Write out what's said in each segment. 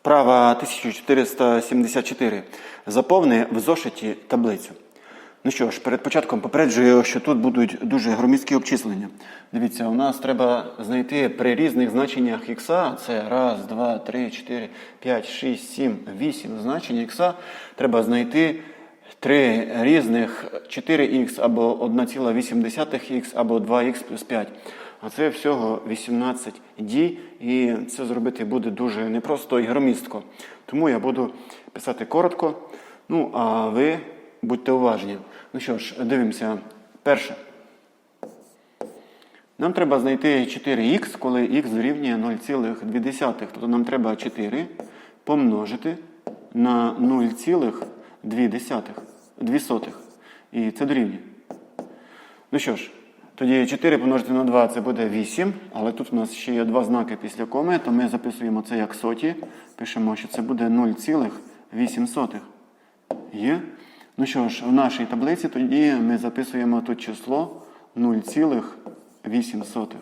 Вправа 1474. Заповни в зошиті таблицю. Ну що ж, перед початком попереджую, що тут будуть дуже громіздкі обчислення. Дивіться, у нас треба знайти при різних значеннях х, це раз, два, три, чотири, п'ять, шість, сім, вісім значень х, треба знайти три різних 4х або 1,8х або 2х плюс 5. А це всього 18 дій, і це зробити буде дуже непросто і громістко. Тому я буду писати коротко. Ну, а ви будьте уважні. Ну що ж, дивимося. Перше. Нам треба знайти 4х, коли х дорівнює 0,2. Тобто нам треба 4 помножити на 0,2. 2 сотих. І це дорівнює. Ну що ж, тоді 4 помножити на 2 це буде 8, але тут у нас ще є два знаки після коми, то ми записуємо це як соті. Пишемо, що це буде 0,8. Є? Ну що ж, в нашій таблиці тоді ми записуємо тут число 0,8.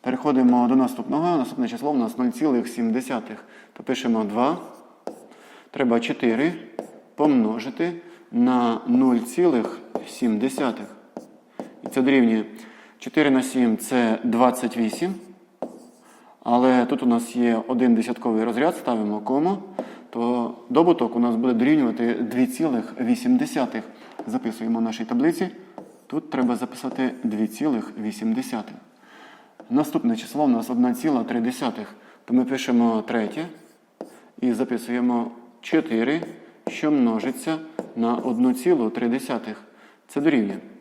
Переходимо до наступного. Наступне число у нас 0,7. То пишемо 2. Треба 4 помножити на 0,7. Це дорівнює 4 на 7 це 28. Але тут у нас є один десятковий розряд, ставимо кому, то добуток у нас буде дорівнювати 2,8. Записуємо в нашій таблиці. Тут треба записати 2,8. Наступне число у нас 1,3. То ми пишемо третє і записуємо 4, що множиться на 1,3. Це дорівнює.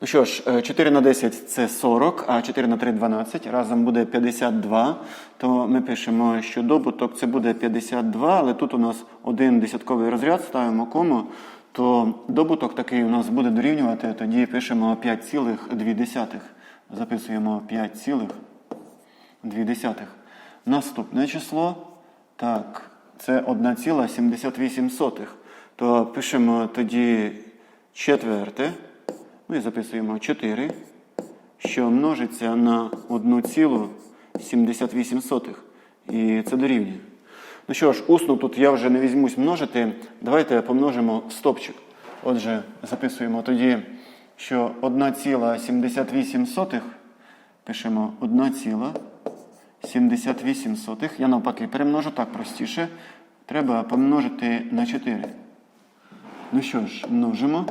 Ну що ж, 4 на 10 це 40, а 4 на 3 12. Разом буде 52. То ми пишемо, що добуток це буде 52, але тут у нас один десятковий розряд, ставимо кому, то добуток такий у нас буде дорівнювати, тоді пишемо 5,2. Записуємо 5,2. Наступне число. Так, це 1,78. То пишемо тоді четверте. Ну і записуємо 4, що множиться на 1,78. І це дорівнює. Ну що ж, усно тут я вже не візьмусь множити. Давайте помножимо стопчик. Отже, записуємо тоді, що 1,78 пишемо 1,78. Я навпаки перемножу так простіше. Треба помножити на 4. Ну що ж, множимо.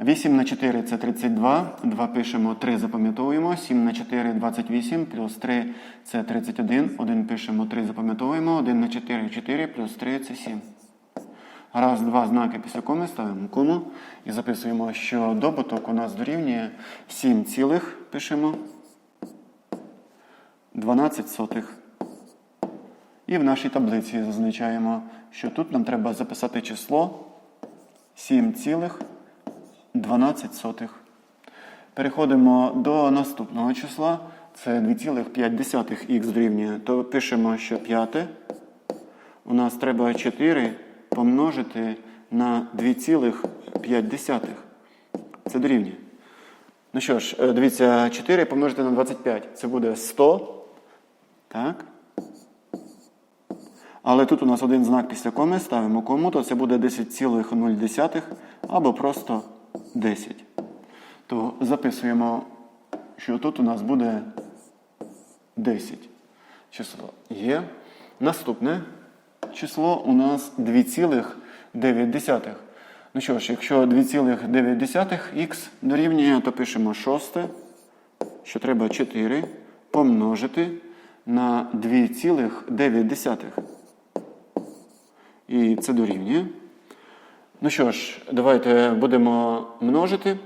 8 на 4 це 32. 2 пишемо, 3 запам'ятовуємо. 7 на 4 28, плюс 3 це 31. 1 пишемо, 3 запам'ятовуємо. 1 на 4 4, плюс 3 це 7. Раз, два знаки після коми ставимо кому і записуємо, що добуток у нас дорівнює 7 цілих, пишемо 12 сотих. І в нашій таблиці зазначаємо, що тут нам треба записати число 7 цілих 12 сотих. Переходимо до наступного числа. Це 2,5х дорівнює. То пишемо, що п'яте. У нас треба 4 помножити на 2,5. Це дорівнює. Ну що ж, е, дивіться, 4 помножити на 25. Це буде 100. Так. Але тут у нас один знак після коми, ставимо кому, то це буде 10,0 або просто 10. То записуємо, що тут у нас буде 10 число. Є. Наступне число у нас 2,9. Ну що ж, якщо 2,9х дорівнює, то пишемо 6, що треба 4 помножити на 2,9. І це дорівнює. Ну що ж, давайте будемо множити.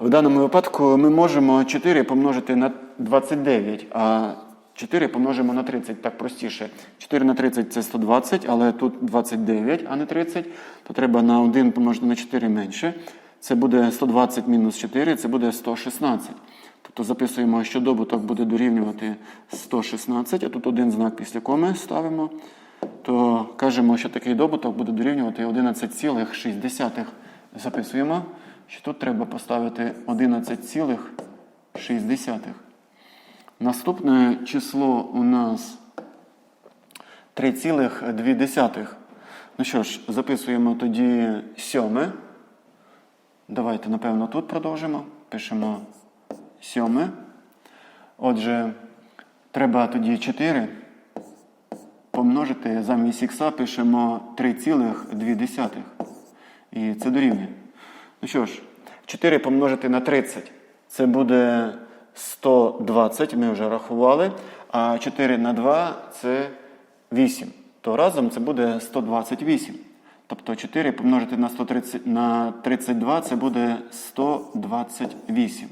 В даному випадку ми можемо 4 помножити на 29, а 4 помножимо на 30, так простіше. 4 на 30 це 120, але тут 29, а не 30, то треба на 1 помножити на 4 менше. Це буде 120 мінус 4, це буде 116. Тобто записуємо, що добуток буде дорівнювати 116, а тут один знак після коми ставимо то кажемо, що такий добуток буде дорівнювати 11,6. Записуємо, що тут треба поставити 11,6. Наступне число у нас 3,2. Ну що ж, записуємо тоді сьоме. Давайте, напевно, тут продовжимо. Пишемо сьоме. Отже, треба тоді 4 помножити замість ікса пишемо 3,2. І це дорівнює. Ну що ж, 4 помножити на 30. Це буде 120, ми вже рахували. А 4 на 2 це 8. То разом це буде 128. Тобто 4 помножити на 130, на 32 це буде 128.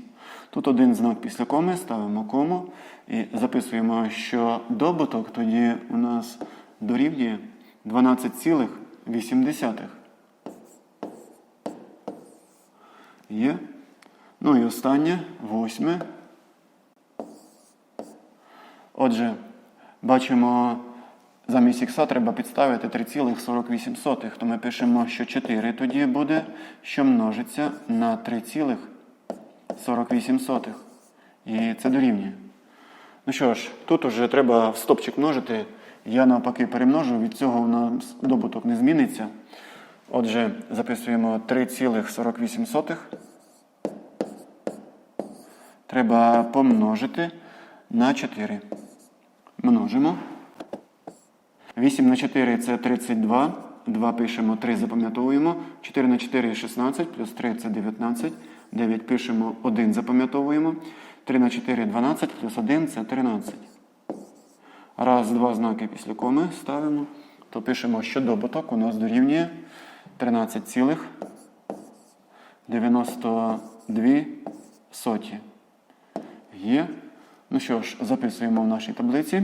Тут один знак після коми, ставимо кому і записуємо, що добуток тоді у нас дорівнює 12,8. Є. Ну і останнє, восьме. Отже, бачимо, замість ікса треба підставити 3,48. То ми пишемо, що 4 тоді буде, що множиться на 3,48. І це дорівнює. Ну що ж, тут уже треба в стопчик множити. Я навпаки перемножу, від цього у нас добуток не зміниться. Отже, записуємо 3,48. Треба помножити на 4. Множимо. 8 на 4 це 32. 2 пишемо, 3 запам'ятовуємо. 4 на 4 16, плюс 3 це 19. 9 пишемо, 1 запам'ятовуємо. 3 на 4 12, плюс 1 це 13. Раз, два знаки після коми ставимо. То пишемо, що добуток у нас дорівнює 13,92 соті. Є. Ну що ж, записуємо в нашій таблиці,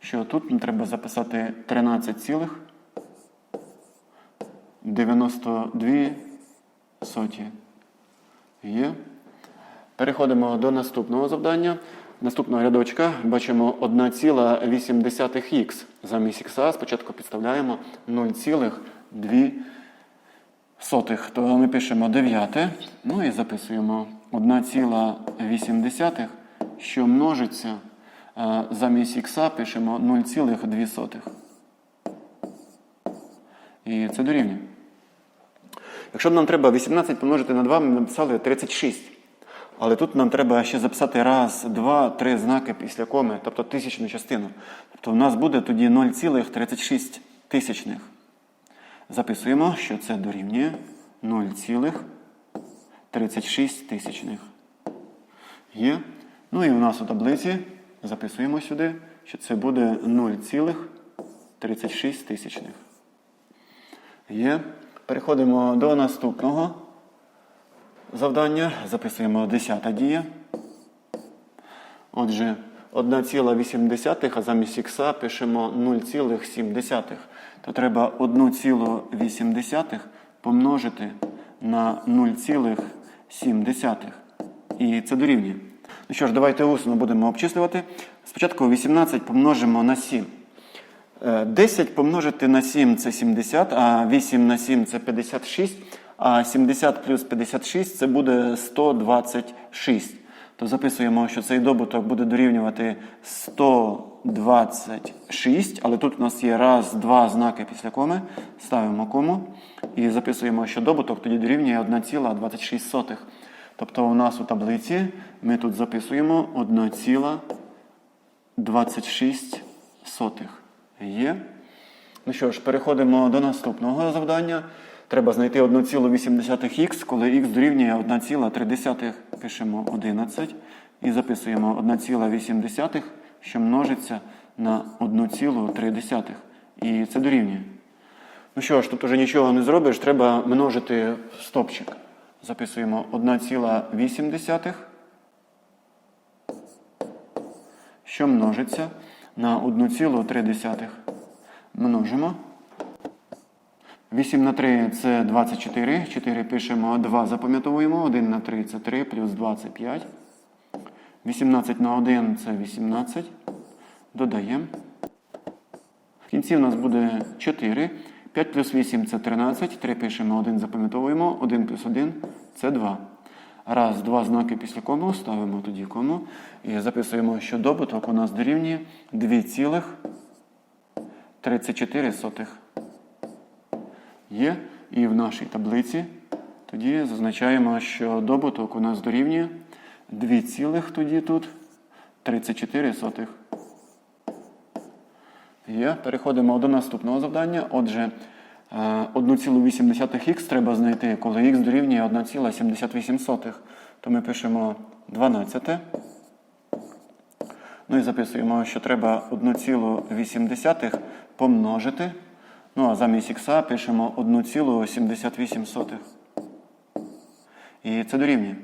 що тут нам треба записати 13,92 соті. Є. Переходимо до наступного завдання. Наступного рядочка бачимо 1,8х. Замість х спочатку підставляємо 0,2. Сотих, то ми пишемо 9, ну і записуємо 1,8, що множиться е, замість х пишемо 0,2. І це дорівнює. Якщо б нам треба 18 помножити на 2, ми написали 36. Але тут нам треба ще записати раз, два, три знаки після коми, тобто тисячну частину. Тобто у нас буде тоді 0,36 тисячних. Записуємо, що це дорівнює 0,36 тисячних. Є. Ну і у нас у таблиці записуємо сюди, що це буде 0,36 тисячних. Є. Переходимо до наступного завдання. Записуємо 10 дія. Отже, 1,8, а замість х пишемо 0,7. То треба 1,8 помножити на 0,7. І це дорівнює. Ну що ж, давайте усно будемо обчислювати. Спочатку 18 помножимо на 7. Е, 10 помножити на 7 це 70, а 8 на 7 це 56, а 70 плюс 56 це буде 126. То записуємо, що цей добуток буде дорівнювати 126, але тут у нас є раз, два знаки після коми. Ставимо кому і записуємо, що добуток тоді дорівнює 1,26. Тобто у нас у таблиці ми тут записуємо 1,26. Є. Ну що ж, переходимо до наступного завдання. Треба знайти 1,8х, коли х дорівнює 1,3. Пишемо 11 і записуємо 1,8, що множиться на 1,3. І це дорівнює. Ну що ж, тут уже нічого не зробиш, треба множити стопчик. Записуємо 1,8, що множиться на 1,3. Множимо. 8 на 3 це 24. 4 пишемо, 2 запам'ятовуємо. 1 на 3 це 3, плюс 2 це 5. 18 на 1 це 18. Додаємо. В кінці в нас буде 4. 5 плюс 8 це 13. 3 пишемо, 1 запам'ятовуємо. 1 плюс 1 це 2. Раз, два знаки після кому, ставимо тоді кому. І записуємо, що добуток у нас дорівнює 2,34. Є. І в нашій таблиці тоді зазначаємо, що добуток у нас дорівнює 2, цілих тоді тут 34. Є. Переходимо до наступного завдання. Отже, 1,8х треба знайти, коли х дорівнює 1,78. То ми пишемо 12. Ну і записуємо, що треба 1,8 помножити. Ну а замість х пишемо 1,78. І це дорівнює.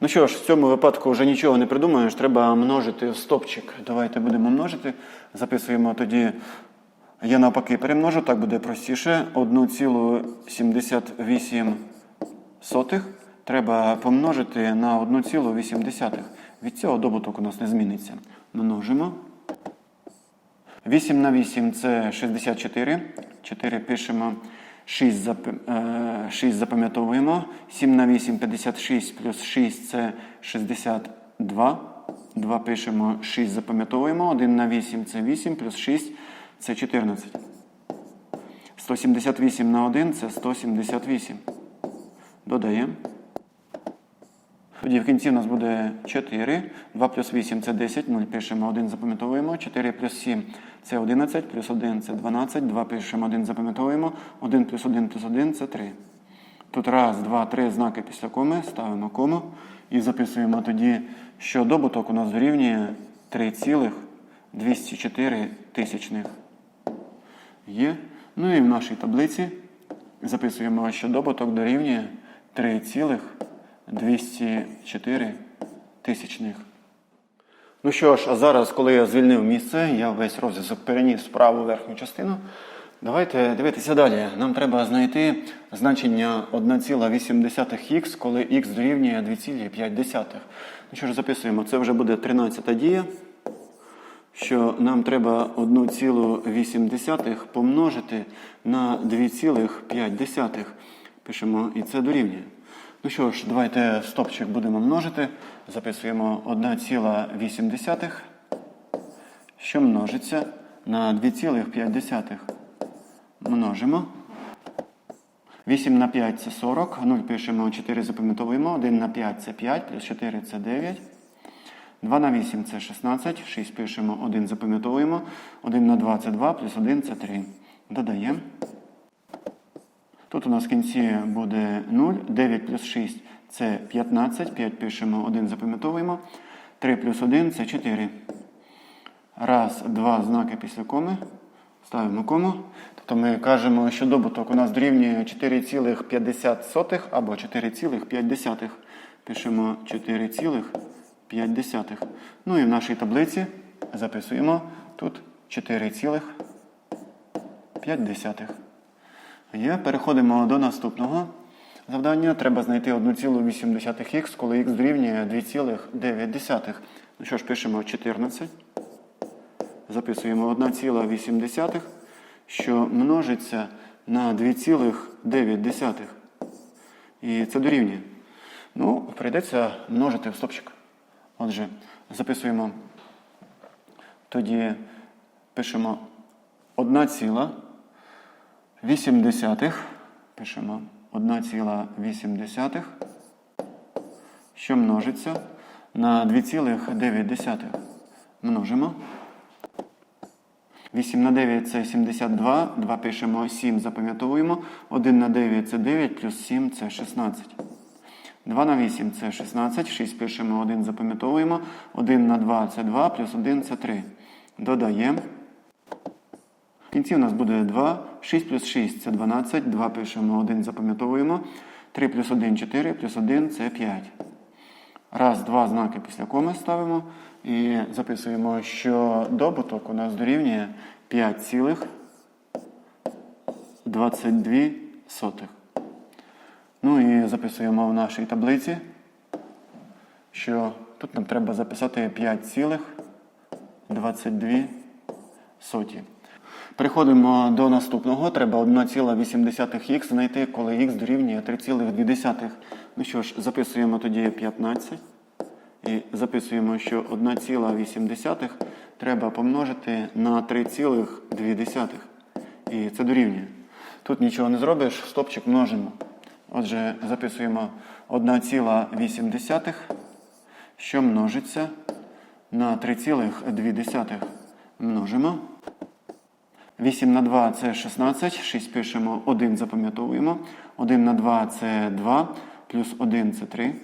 Ну що ж, в цьому випадку вже нічого не придумаєш, треба множити в стопчик. Давайте будемо множити. Записуємо тоді, я навпаки перемножу, так буде простіше. 1,78 треба помножити на 1,8. Від цього добуток у нас не зміниться. Множимо. 8 на 8 це 64. 4 пишемо. 6, 6 запам'ятовуємо. 7 на 8 56 плюс 6 це 62. 2 пишемо, 6 запам'ятовуємо. 1 на 8 це 8 плюс 6 це 14. 178 на 1 це 178. Додаємо. Тоді в кінці у нас буде 4. 2 плюс 8 це 10. 0 пишемо, 1 запам'ятовуємо. 4 плюс 7 це 11, плюс 1 це 12. 2 пишемо, 1 запам'ятовуємо. 1 плюс 1 плюс 1 це 3. Тут раз, два, три знаки після коми. Ставимо кому. І записуємо тоді, що добуток у нас дорівнює 3,204 тисячних. Є. Ну і в нашій таблиці записуємо, що добуток дорівнює 3,204 тисячних. Ну що ж, а зараз, коли я звільнив місце, я весь розв'язок переніс в праву верхню частину. Давайте дивитися далі. Нам треба знайти значення 1,8х, коли х дорівнює 2,5. Ну що ж, записуємо, це вже буде 13 дія, що нам треба 1,8 помножити на 2,5. Пишемо, і це дорівнює. Ну що ж, давайте стопчик будемо множити. Записуємо 1,8, що множиться на 2,5. Множимо. 8 на 5 це 40. 0 пишемо, 4 запам'ятовуємо. 1 на 5 це 5, плюс 4 це 9. 2 на 8 це 16. 6 пишемо, 1 запам'ятовуємо. 1 на 2 це 2, плюс 1 це 3. Додаємо. Тут у нас в кінці буде 0. 9 плюс 6 це 15. 5 пишемо, 1 запам'ятовуємо. 3 плюс 1 це 4. Раз, два знаки після коми. Ставимо кому. Тобто ми кажемо, що добуток у нас дорівнює 4,50 або 4,5. Пишемо 4,5. Ну і в нашій таблиці записуємо тут 4,5. Є. Переходимо до наступного завдання. Треба знайти 1,8х, коли х дорівнює 2,9. Ну що ж, пишемо 14. Записуємо 1,8, що множиться на 2,9. І це дорівнює. Ну, прийдеться множити в стопчик. Отже, записуємо. Тоді пишемо 1,8. Пишемо 1,8, що множиться на 2,9. Множимо. 8 на 9 це 72. 2 пишемо 7, запам'ятовуємо. 1 на 9 це 9, плюс 7 це 16. 2 на 8 це 16. 6 пишемо 1, запам'ятовуємо. 1 на 2 це 2, плюс 1 це 3. Додаємо. В кінці у нас буде 2. 6 плюс 6 це 12. 2 пишемо 1, запам'ятовуємо. 3 плюс 1 4, плюс 1 це 5. Раз, два знаки після коми ставимо і записуємо, що добуток у нас дорівнює 5,22. Ну і записуємо в нашій таблиці, що тут нам треба записати 5,22. Переходимо до наступного. Треба 1,8х знайти, коли х дорівнює 3,2. Ну що ж, записуємо тоді 15. І записуємо, що 1,8 треба помножити на 3,2. І це дорівнює. Тут нічого не зробиш, стопчик множимо. Отже, записуємо 1,8, що множиться на 3,2. Множимо. 8 на 2 це 16, 6 пишемо, 1 запам'ятовуємо. 1 на 2 це 2, плюс 1 це 3.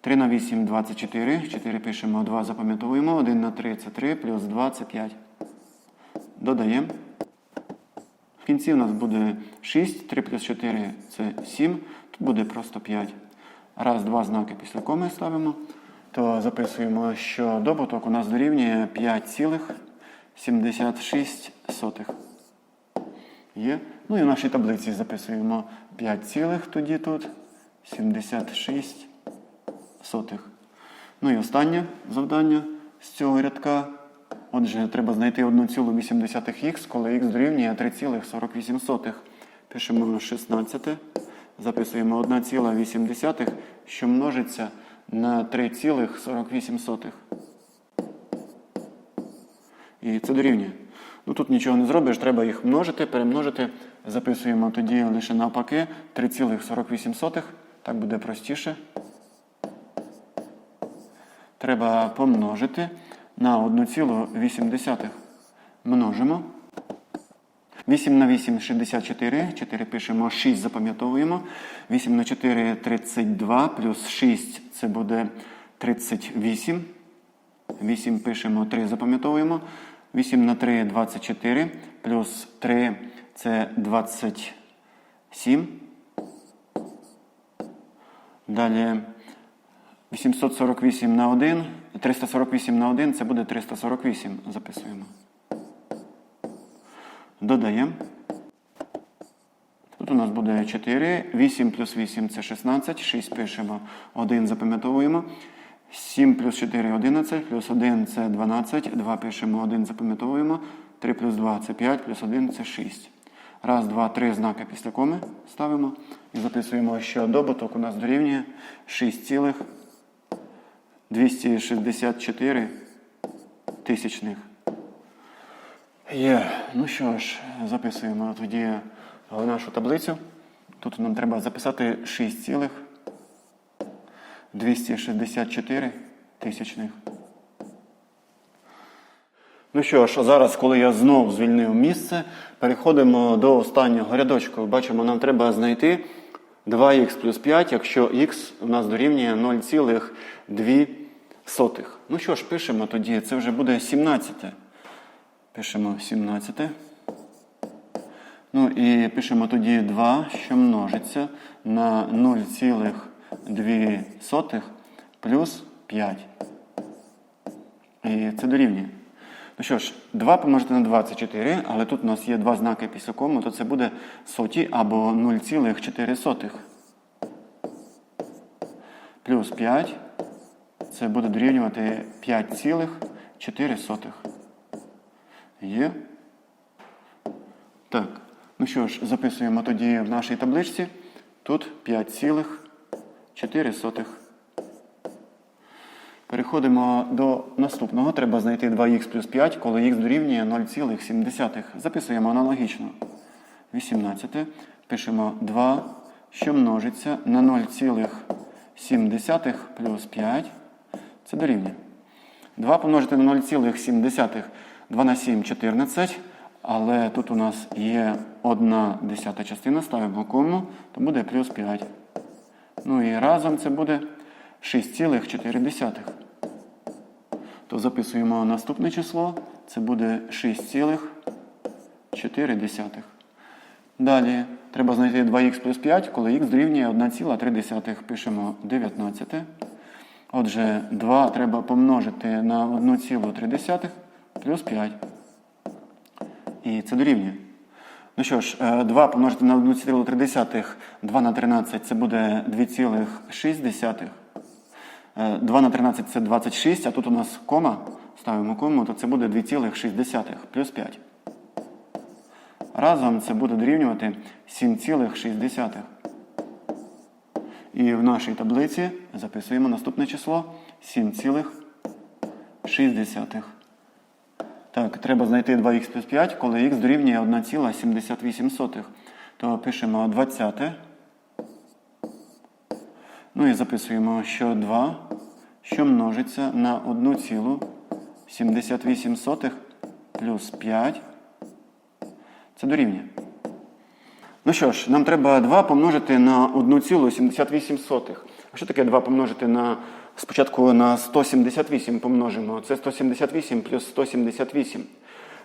3 на 8 24, 4 пишемо, 2 запам'ятовуємо, 1 на 3 це 3, плюс 2 це 5. Додаємо. В кінці у нас буде 6, 3 плюс 4 це 7, тут буде просто 5. Раз, два знаки після коми ставимо, то записуємо, що добуток у нас дорівнює 5,76. Є. Ну і в нашій таблиці записуємо 5, цілих тоді тут 76 сотих. Ну і останнє завдання з цього рядка. Отже, треба знайти 1,8х, коли х дорівнює 3,48. Пишемо 16. Записуємо 1,8, що множиться на 3,48. І це дорівнює. Ну тут нічого не зробиш, треба їх множити, перемножити. Записуємо тоді лише навпаки 3,48. Так буде простіше. Треба помножити на 1,8. Множимо. 8 на 8 64. 4 пишемо, 6 запам'ятовуємо. 8 на 4 32, плюс 6 це буде 38. 8 пишемо, 3 запам'ятовуємо. 8 на 3 24, плюс 3 це 27. Далі 848 на 1, 348 на 1 це буде 348. Записуємо. Додаємо. Тут у нас буде 4. 8 плюс 8 це 16. 6 пишемо. 1 запам'ятовуємо. 7 плюс 4 11, плюс 1 це 12. 2 пишемо, 1 запам'ятовуємо. 3 плюс 2 це 5, плюс 1 це 6. Раз, два, три знаки після коми ставимо. І записуємо, що добуток у нас дорівнює 6,264 тисячних. Є. Ну що ж, записуємо тоді нашу таблицю. Тут нам треба записати 6,264 тисячних. Ну що ж, зараз, коли я знов звільнив місце, переходимо до останнього рядочку. Бачимо, нам треба знайти 2х плюс 5, якщо х у нас дорівнює 0,2. Ну що ж, пишемо тоді, це вже буде 17. Пишемо 17. Ну і пишемо тоді 2, що множиться на 0,2 плюс 5. І це дорівнює. Ну що ж, 2 помножити на 2 це 4, але тут у нас є два знаки після кому, то це буде соті або 0,4. Плюс 5. Це буде дорівнювати 5,4. Є. Так. Ну що ж, записуємо тоді в нашій табличці. Тут 5,4. Переходимо до наступного. Треба знайти 2х плюс 5, коли х дорівнює 0,7. Записуємо аналогічно. 18. Пишемо 2, що множиться на 0,7 плюс 5. Це дорівнює. 2 помножити на 0,7. 2 на 7 14. Але тут у нас є одна десята частина, ставимо кому, то буде плюс 5. Ну і разом це буде 6,4. То записуємо наступне число. Це буде 6,4. Далі треба знайти 2х плюс 5, коли х дорівнює 1,3. Пишемо 19. Отже, 2 треба помножити на 1,3 плюс 5. І це дорівнює. Ну що ж, 2 помножити на 1,3, 2 на 13 це буде 2,6. 2 на 13 це 26, а тут у нас кома, ставимо кому, то це буде 2,6 плюс 5. Разом це буде дорівнювати 7,6. І в нашій таблиці записуємо наступне число 7,6. Так, треба знайти 2х плюс 5, коли х дорівнює 1,78. То пишемо 20. Ну і записуємо, що 2, що множиться на 1,78 плюс 5. Це дорівнює. Ну що ж, нам треба 2 помножити на 1,78. А що таке 2 помножити на спочатку на 178 помножимо? Це 178 плюс 178.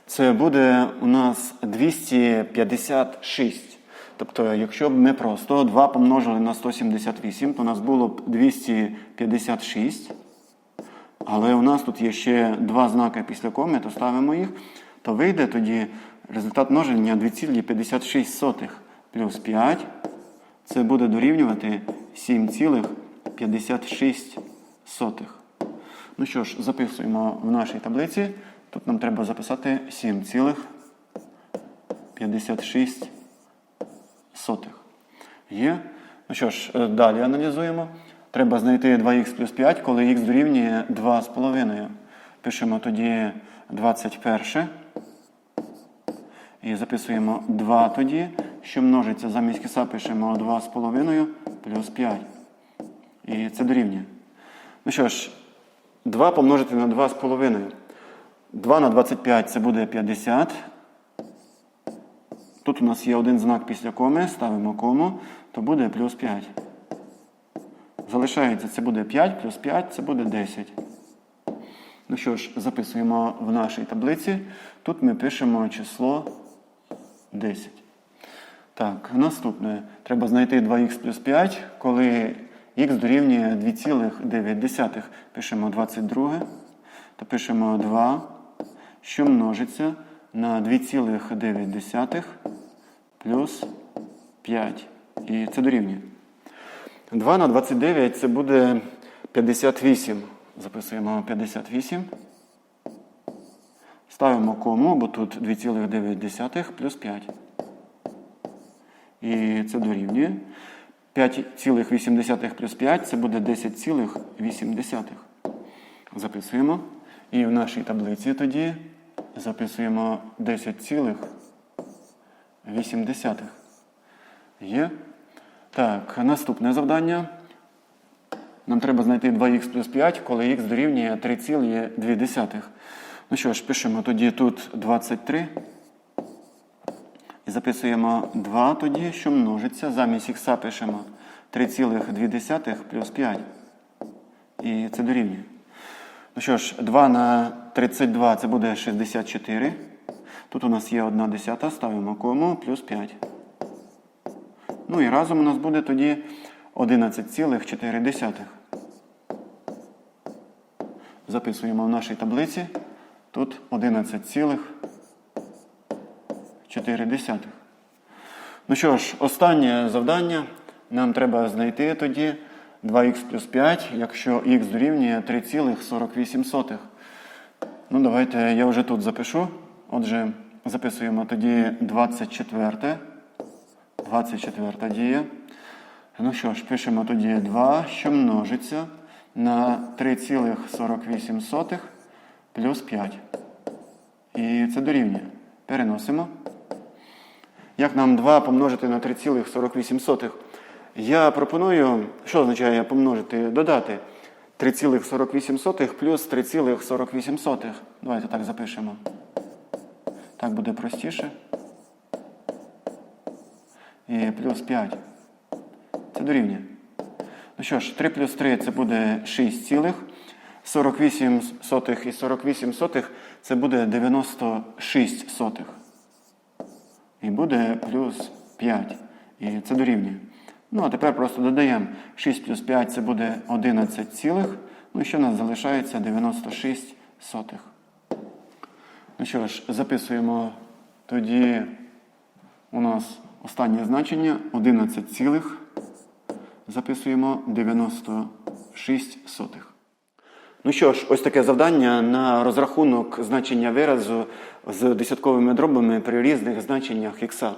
Це буде у нас 256. Тобто, якщо б ми просто 2 помножили на 178, то у нас було б 256. Але у нас тут є ще два знаки після коми, то ставимо їх, то вийде тоді результат множення 2,56 плюс 5. Це буде дорівнювати 7,56. Ну що ж, записуємо в нашій таблиці. Тут нам треба записати 7,56. Є. Ну що ж, е, далі аналізуємо. Треба знайти 2х плюс 5, коли х дорівнює 2,5. Пишемо тоді 21. І записуємо 2 тоді, що множиться замість киса пишемо 2,5 плюс 5. І це дорівнює. Ну що ж, 2 помножити на 2,5. 2 на 25 це буде 50. Тут у нас є один знак після коми, ставимо кому, то буде плюс 5. Залишається, це буде 5 плюс 5, це буде 10. Ну що ж, записуємо в нашій таблиці. Тут ми пишемо число 10. Так, наступне. Треба знайти 2х плюс 5, коли х дорівнює 2,9. Пишемо 22, то пишемо 2, що множиться на 2,9 плюс 5. І це дорівнює. 2 на 29 це буде 58. Записуємо 58. Ставимо кому, бо тут 2,9 плюс 5. І це дорівнює. 5,8 плюс 5 це буде 10,8. Записуємо. І в нашій таблиці тоді записуємо 10,8. Є. Так, наступне завдання. Нам треба знайти 2х плюс 5, коли х дорівнює 3,2. Ну що ж, пишемо тоді тут 23. І записуємо 2 тоді, що множиться. Замість х пишемо 3,2 плюс 5. І це дорівнює. Ну що ж, 2 на 32 це буде 64. Тут у нас є 1 десята, ставимо кому, плюс 5. Ну і разом у нас буде тоді 11,4. Записуємо в нашій таблиці. Тут 11,4. Ну що ж, останнє завдання. Нам треба знайти тоді 2х плюс 5, якщо х дорівнює 3,48. Ну, давайте я вже тут запишу. Отже, записуємо тоді 24. 24 дія. Ну що ж, пишемо тоді 2, що множиться на 3,48 плюс 5. І це дорівнює. Переносимо. Як нам 2 помножити на 3,48? Я пропоную, що означає помножити, додати 3,48 плюс 3,48. Давайте так запишемо. Так буде простіше. І плюс 5. Це дорівнює. Ну що ж, 3 плюс 3 це буде 6 цілих. 48 сотих і 48 сотих це буде 96 сотих. І буде плюс 5. І це дорівнює. Ну, а тепер просто додаємо 6 плюс 5 це буде 11 цілих. Ну і що у нас залишається 96 сотих. Ну що ж, записуємо тоді у нас останнє значення 11 цілих. Записуємо 96 сотих. Ну що ж, ось таке завдання на розрахунок значення виразу з десятковими дробами при різних значеннях х.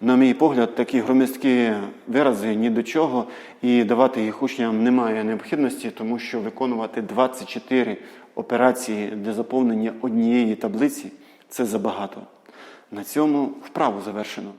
На мій погляд, такі громіздкі вирази ні до чого, і давати їх учням немає необхідності, тому що виконувати 24 операції для заповнення однієї таблиці це забагато. На цьому вправу завершено.